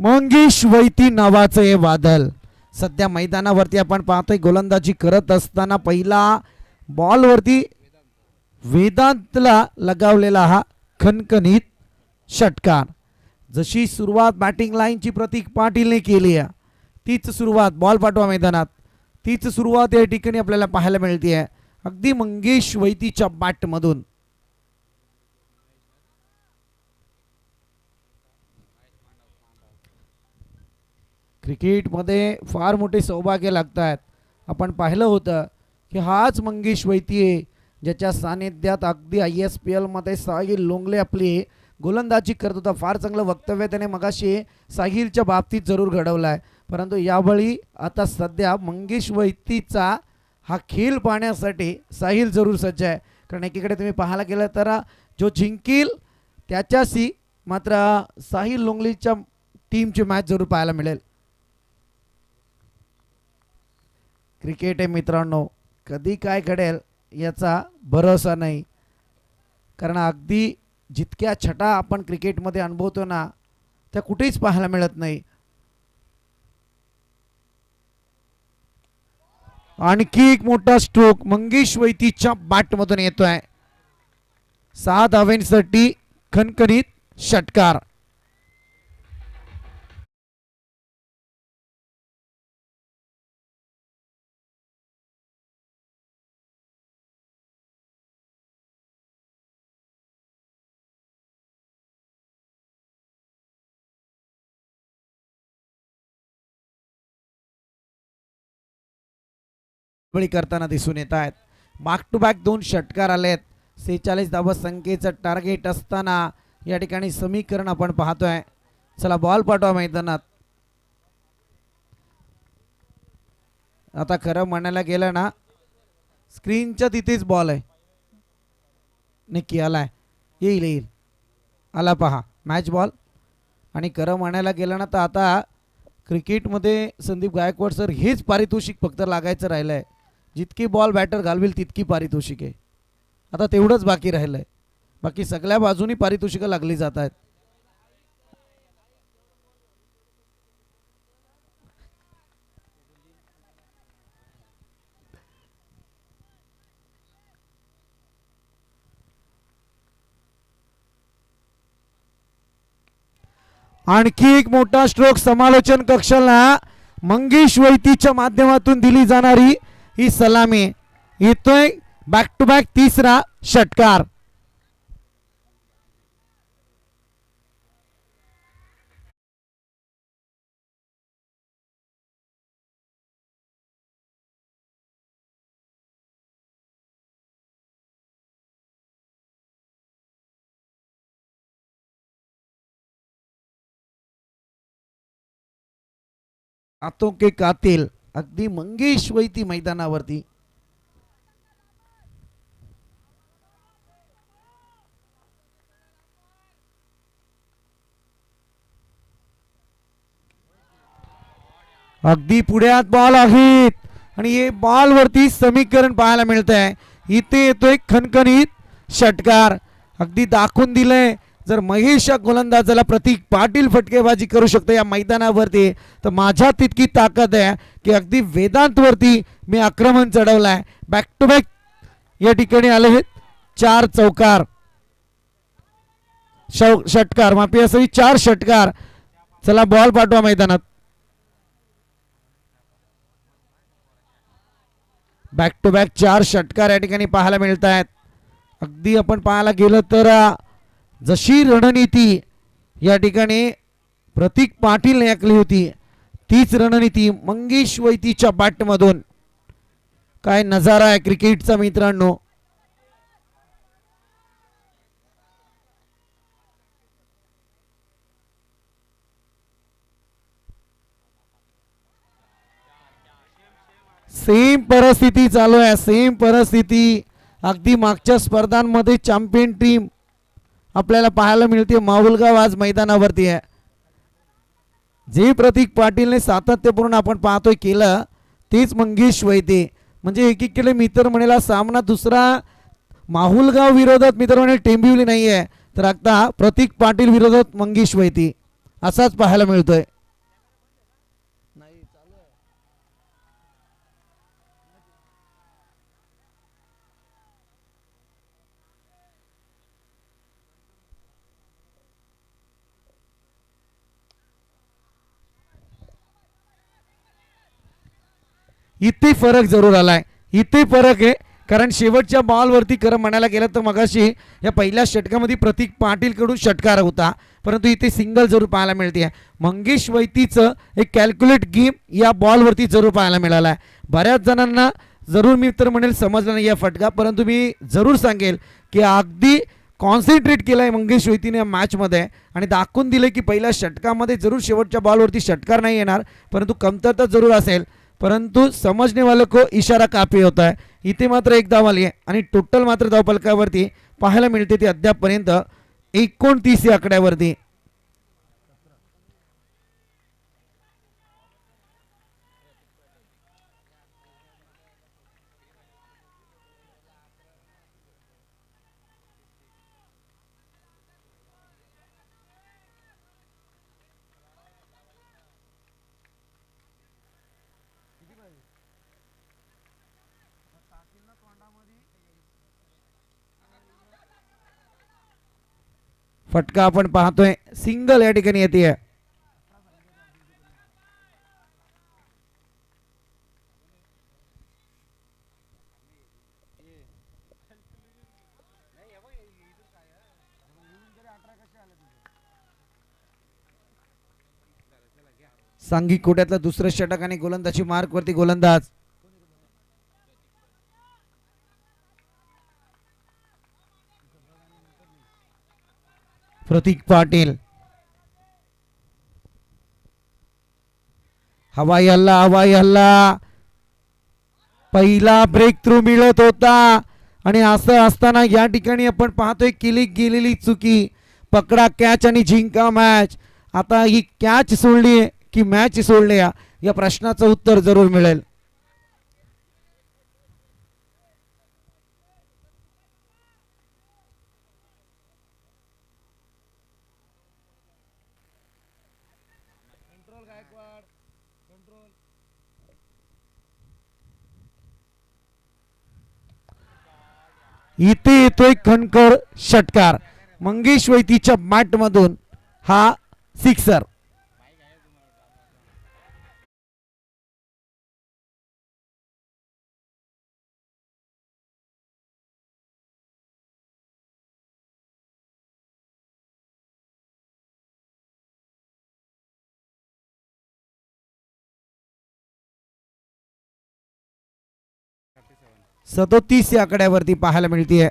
मंगेश वैती नावाचं हे वादळ. सध्या मैदानावरती आपण पाहतोय गोलंदाजी करत असताना पहिला बॉलवरती वेदांतला लगावलेला हा खणखणीत षटकार. जशी सुरुवात बॅटिंग लाईनची प्रतीक पाटीलने केली आहे तीच सुरुवात बॉल पाठवा मैदानात तीच सुरुवात या ठिकाणी आपल्याला पाहायला मिळते आहे अगदी मंगेश वैतीच्या बॅटमधून क्रिकेटमध्ये फार मोठे सौभाग्य लागत आहेत आपण पाहिलं होतं की हाच मंगेश वैती आहे ज्याच्या सानिध्यात अगदी आय एस पी एलमध्ये साहिल लोंगले आपली गोलंदाजी करत होता. फार चांगलं वक्तव्य त्याने मगाशी साहिलच्या बाबतीत जरूर घडवलं आहे परंतु यावेळी आता सध्या मंगेश वैतीचा हा खेळ पाहण्यासाठी साहिल जरूर सज्ज आहे. कारण एकीकडे तुम्ही पाहायला गेलं तर जो जिंकील त्याच्याशी मात्र साहिल लोंगलीच्या टीमची मॅच जरूर पाहायला मिळेल. क्रिकेट आहे मित्रांनो कधी काय घडेल याचा भरोसा नाही. कारण अगदी जितक्या छटा आपण क्रिकेटमध्ये अनुभवतो ना त्या कुठेच पाहायला मिळत नाही. आणखी एक मोठा स्ट्रोक मंगेश वैतीच्या बॅटमधून येतोय. सात धाव्यांसाठी खणखणीत षटकार. बळी करताना दिसून येत आहेत. बॅक टू बॅक दोन षटकार आलेत. सेहेचाळीस धावा संख्येचं टार्गेट असताना या ठिकाणी समीकरण आपण पाहतोय. चला बॉल पाठवा मैदानात. आता खरं म्हणायला गेलं ना स्क्रीनच्या तिथेच बॉल आहे. नक्की आलाय. येईल येईल. आला पहा. मॅच बॉल आणि खरं म्हणायला गेलं ना तर आता क्रिकेटमध्ये संदीप गायकवाड सर हेच पारितोषिक फक्त लागायचं राहिलं आहे जितकी बॉल बॅटर घालवेल तितकी पारितोषिक. आहे आता तेवढंच बाकी राहिलं आहे बाकी सगळ्या बाजूनी पारितोषिकं लागली जात आहेत. आणखी एक मोठा स्ट्रोक समालोचन कक्षाला मंगेश वैतीच्या माध्यमातून दिली जाणारी ही सलामी येतोय बॅक टू बॅक तिसरा षटकार आतो के कातील। अगदी मंगेश वैती मैदानावरती. अगदी पुढ्यात बॉल आहेत. आणि हे बॉल वरती समीकरण पाहायला मिळत आहे इथे येतोय खणखणीत षटकार. अगदी दाखवून दिलंय. जर महेश या गोलंदाजाला प्रतीक पाटील फटकेबाजी करू शकतो या मैदानावरती तर माझ्या तितकी ताकद आहे की अगदी वेदांतवरती मी आक्रमण चढवलं आहे बॅक टू बॅक या ठिकाणी आले आहेत चार चौकार. शौ- षटकार माफी असावी चार षटकार. चला बॉल पाठवा मैदानात. बॅक टू बॅक चार षटकार या ठिकाणी पाहायला मिळत आहेत अगदी आपण पाहायला गेलं तर जशी रणनीती या ठिकाणी प्रतीक पाटील आखली होती तीच रणनीती मंगेश वैतीच्या बॅटमधून. काय नजारा आहे क्रिकेटचा मित्रांनो. सेम परिस्थिती चालू आहे सेम परिस्थिती. अगदी मागच्या स्पर्धांमध्ये चॅम्पियन टीम आपल्याला पाहायला मिळते माहुलगाव आज मैदानावरती आहे. जे प्रतीक पाटीलने सातत्यपूर्ण आपण पाहतोय केलं तेच मंगेश वैते म्हणजे एकीकडे मित्र म्हणेला सामना दुसरा माहुलगाव विरोधात मित्र म्हणे टेंबिवली नाही आहे तर आता प्रतीक पाटील विरोधात मंगेश वैती असाच पाहायला मिळतोय. इथे फरक जरूर आलाय. इथे फरक आहे. कारण शेवटच्या बॉलवरती खरं म्हणायला गेलं तर मगाशी या पहिल्या षटकामध्ये प्रतीक पाटीलकडून षटकार होता. परंतु इथे सिंगल जरूर पाहायला मिळते. मंगेश वैतीचं एक कॅल्क्युलेट गेम या बॉलवरती जरूर पाहायला मिळाला आहे बऱ्याच जणांना जरूर मी तर म्हणेल समजलं नाही या फटका. परंतु मी जरूर सांगेल की अगदी कॉन्सन्ट्रेट केलं आहे मंगेश वैतीने या मॅचमध्ये आणि दाखवून दिलं की पहिल्या षटकामध्ये जरूर शेवटच्या बॉलवरती षटकार नाही येणार. परंतु कमतरता जरूर असेल. परंतु समजने वाले को इशारा कापी होता है। इथे मात्र एक धाव आली आहे आणि टोटल मात्र धावपलकावरती पाहायला मिळते ती अद्यापपर्यंत एकोणतीस या आकड्यावरती फटका आपण पाहतोय. सिंगल या ठिकाणी येते. सांघिक कोट्यातला दुसरं षटक आणि गोलंदाजी मार्क वरती गोलंदाज. प्रतीक पाटील. हवाई हल्ला हवाई हल्ला. पहिला ब्रेक थ्रू मिळत होता. आणि असं असताना या ठिकाणी आपण पाहतोय केली गेलेली चुकी. पकडा कॅच आणि जिंका मॅच आता ही कॅच सोडली की मॅच सोडली या या प्रश्नाचं उत्तर जरूर मिळेल. इथे येतोय खणकर षटकार. मंगेश वैतीच्या मॅट मधून हा सिक्सर. सदोतीस या आकड्यावरती पाहायला मिळतीये.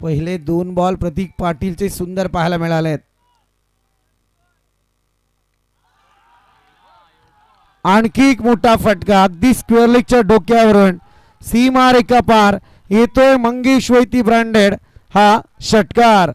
पहिले दोन बॉल प्रतीक पाटीलचे सुंदर पाहायला मिळालेत. आणखी एक मोठा फटका अगदी स्क्वेअर लेगच्या डोक्यावरून सीमा रेखा पार येतोय मंगेश वैती ब्रँडेड हा षटकार.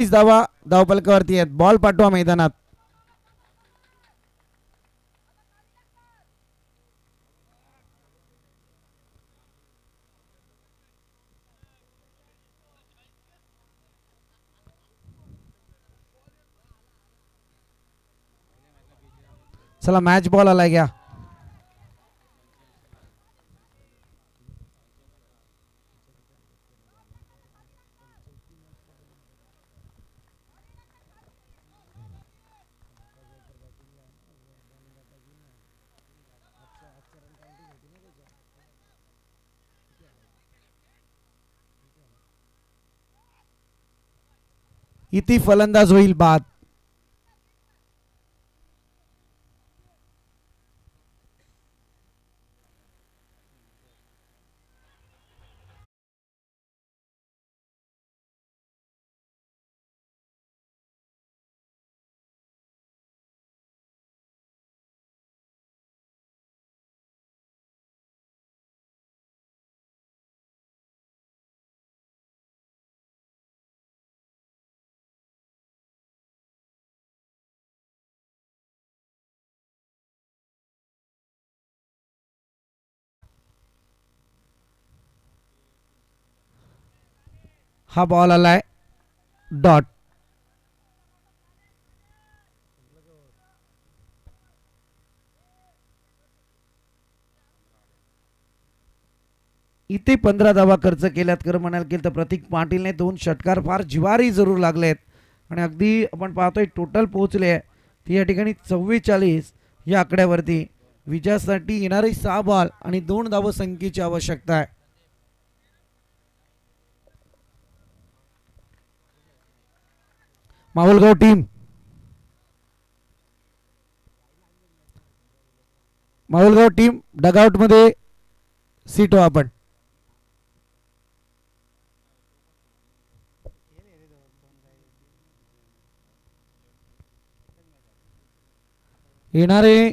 धावा धावपलकावरती आहेत. बॉल पाठवा मैदानात. चला मॅच बॉल आलाय घ्या. इथे फलंदाज होईल बाद. हा बॉल आलाय. डॉट इथे पंधरा धावा खर्च केल्यात. खरं म्हणायला गेलं तर प्रतीक पाटीलने दोन षटकार फार जिवारी जरूर लागलेत. आणि अगदी आपण पाहतोय टोटल पोहोचले आहे. ती या ठिकाणी चव्वेचाळीस या आकड्यावरती. विजयासाठी येणारे सहा बॉल आणि दोन धाव संख्येची आवश्यकता आहे. माहुलगाव टीम. माहुलगाव टीम डगआउटमध्ये सीट हो आपण. येणारे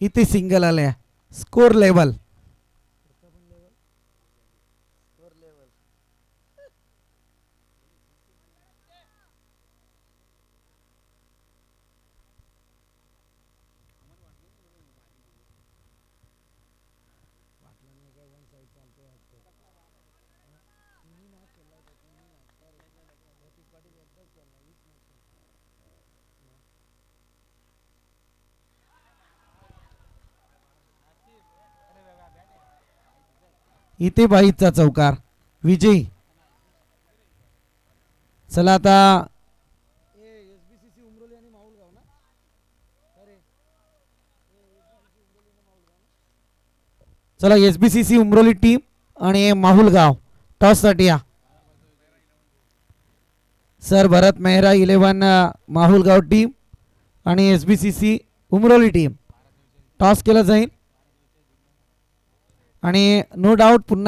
इथे सिंगल आल्या. स्कोर लेवल इथे बाईचा चौकार. विजयी. चला आता चला S B C C Umroli team आणि माहुलगाव. टॉससाठी या. Sir Bharat Mehra eleven Mahulgaon team आणि S B C C Umroli team. Toss केला जाईल. आणि नो डाऊट पुन्हा